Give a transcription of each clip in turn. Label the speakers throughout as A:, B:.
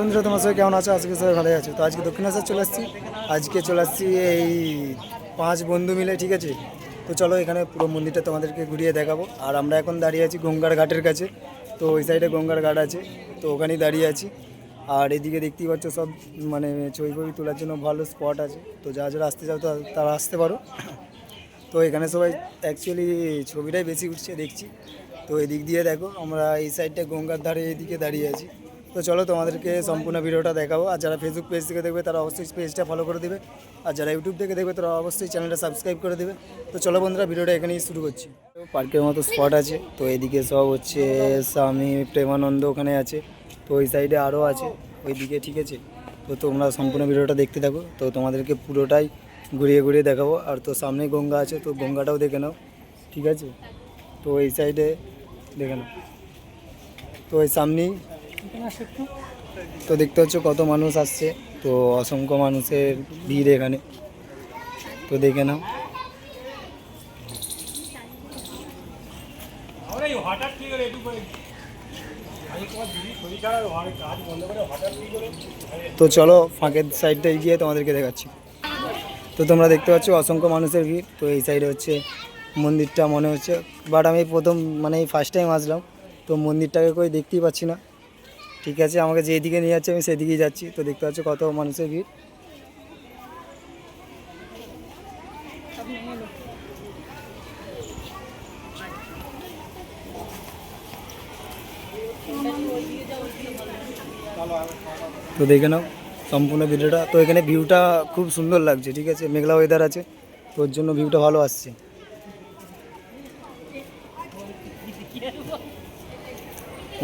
A: বন্ধুরা, তোমার সবাই কেমন আছো? আজকে সবাই ভালো আছো। তো আজকে দক্ষিণেশ্বর চলে আসছি। আজকে চলে আসছি এই পাঁচ বন্ধু মিলে, ঠিক আছে? তো চলো এখানে পুরো মন্দিরটা তোমাদেরকে ঘুরিয়ে দেখাবো। আর আমরা এখন দাঁড়িয়ে আছি গঙ্গার ঘাটের কাছে। তো ওই সাইডে গঙ্গার ঘাট আছে। তো ওখানেই দাঁড়িয়ে আছি। আর এদিকে দেখতেই পাচ্ছ সব মানে ছবি ফবি তোলার জন্য ভালো স্পট আছে। তো যারা যারা আসতে চাও তারা আসতে পারো। তো এখানে সবাই অ্যাকচুয়ালি ছবিটাই বেশি উঠছে, দেখছি। তো এদিক দিয়ে দেখো, আমরা এই সাইডটা গঙ্গার ধারে এদিকে দাঁড়িয়ে আছি। তো চলো তোমাদেরকে সম্পূর্ণ ভিডিওটা দেখাবো। আর যারা ফেসবুক পেজ থেকে দেখবে, তারা অবশ্যই পেজটা ফলো করে দেবে। আর যারা ইউটিউব থেকে দেখবে, তারা অবশ্যই চ্যানেলটা সাবস্ক্রাইব করে দেবে। তো চলো বন্ধুরা, ভিডিওটা এখানেই শুরু করছি। পার্কের মতো স্পট আছে। তো এদিকে সব হচ্ছে স্বামী প্রেমানন্দ ওখানে আছে। তো ওই সাইডে আরও আছে। ওইদিকে ঠিক আছে? তো তোমরা সম্পূর্ণ ভিডিওটা দেখতে থাকো। তো তোমাদেরকে পুরোটাই ঘুরিয়ে ঘুরিয়ে দেখাবো। আর তো সামনে গঙ্গা আছে, তো গঙ্গাটাও দেখে নাও। ঠিক আছে? তো এই সাইডে দেখে নাও। তো ওই সামনেই তো দেখতে হচ্ছে কত মানুষ আসছে। তো অসংখ্য মানুষের ভিড় এখানে। তো দেখে নাও। তো চলো ফাঁকের সাইডটায় গিয়ে তোমাদেরকে দেখাচ্ছি। তো তোমরা দেখতে পাচ্ছ অসংখ্য মানুষের ভিড়। তো এই সাইডে হচ্ছে মন্দিরটা মনে হচ্ছে। বাট আমি প্রথম মানে এই ফার্স্ট টাইম আসলাম। তো মন্দিরটাকে কই দেখতেই পাচ্ছি না। ঠিক আছে, আমাকে যেদিকে নিয়ে যাচ্ছে আমি সেদিকেই যাচ্ছি। তো দেখতে পাচ্ছ কত মানুষের ভিড়। তো দেখে নাও সম্পূর্ণ ভিডিওটা। তো এখানে ভিউটা খুব সুন্দর লাগছে, ঠিক আছে? মেঘলা ওয়েদার আছে, তো ওর জন্য ভিউটা ভালো আসছে।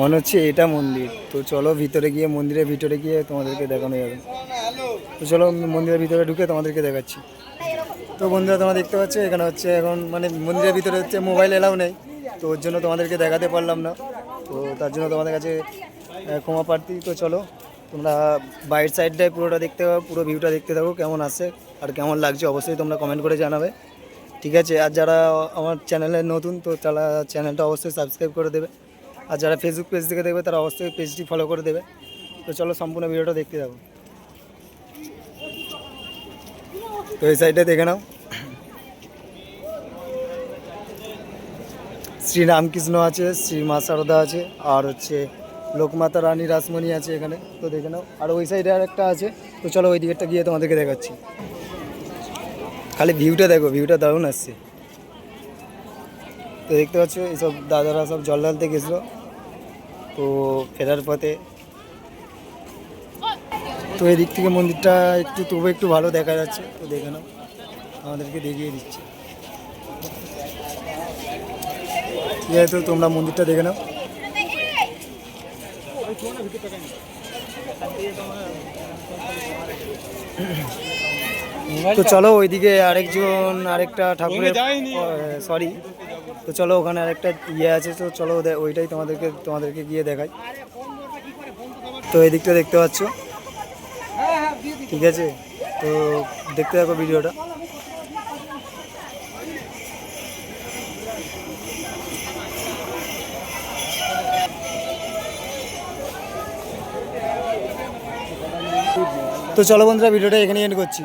A: মনে হচ্ছে এটা মন্দির। তো চলো ভিতরে গিয়ে, মন্দিরের ভিতরে গিয়ে তোমাদেরকে দেখানো যাবে। তো চলো মন্দিরের ভিতরে ঢুকে তোমাদেরকে দেখাচ্ছি। তো বন্ধুরা, তোমরা দেখতে পাচ্ছ, এখানে হচ্ছে এখন মানে মন্দিরের ভিতরে হচ্ছে মোবাইল এলাও নেই। তো ওর জন্য তোমাদেরকে দেখাতে পারলাম না। তো তার জন্য তোমাদের কাছে ক্ষমা প্রার্থী। তো চলো, তোমরা বাইরের সাইডটায় পুরোটা দেখতে পাবো পুরো ভিউটা দেখতে থাকো, কেমন আসে আর কেমন লাগছে অবশ্যই তোমরা কমেন্ট করে জানাবে। ঠিক আছে, আর যারা আমার চ্যানেলে নতুন, তো তারা চ্যানেলটা অবশ্যই সাবস্ক্রাইব করে দেবে। আর যারা ফেসবুক পেজ থেকে দেখবে তারা অবশ্যই পেজটি ফলো করে দেবে। তো চলো সম্পূর্ণ ভিডিওটা দেখতে যাব তো এই সাইডে দেখে নাও। শ্রী রামকৃষ্ণ আছে, শ্রী মা সারদা আছে, আর হচ্ছে লোকমাতা রানী রাসমণি আছে এখানে। তো দেখে নাও। আর ওই সাইডে আর একটা আছে। তো চলো ওই দিকেরটা গিয়ে তোমাদেরকে দেখাচ্ছি। খালি ভিউটা দেখো ভিউটা দারুণ আসছে। তো দেখতে পাচ্ছ, এইসব দাদারা সব জল ঢালতে গেছিল। তো ফেরার পথে। তো এদিক থেকে মন্দিরটা একটু তবু একটু ভালো দেখা যাচ্ছে। তো দেখে নাও, আমাদেরকে দেখিয়ে দিচ্ছে। ঠিক আছে, তো তোমরা মন্দিরটা দেখে নাও। তো চলো ওইদিকে আরেকজন আরেকটা ঠাকুরের সরি তো চলো ওখানে আরেকটা ইয়ে আছে তো চলো ওইটাই তোমাদেরকে তোমাদেরকে গিয়ে দেখাই। তো এই দিকটা দেখতে পাচ্ছ? ঠিক আছে? তো দেখতে থাকো ভিডিওটা। তো চলো বন্ধুরা ভিডিওটা এখানে এন্ড করছি।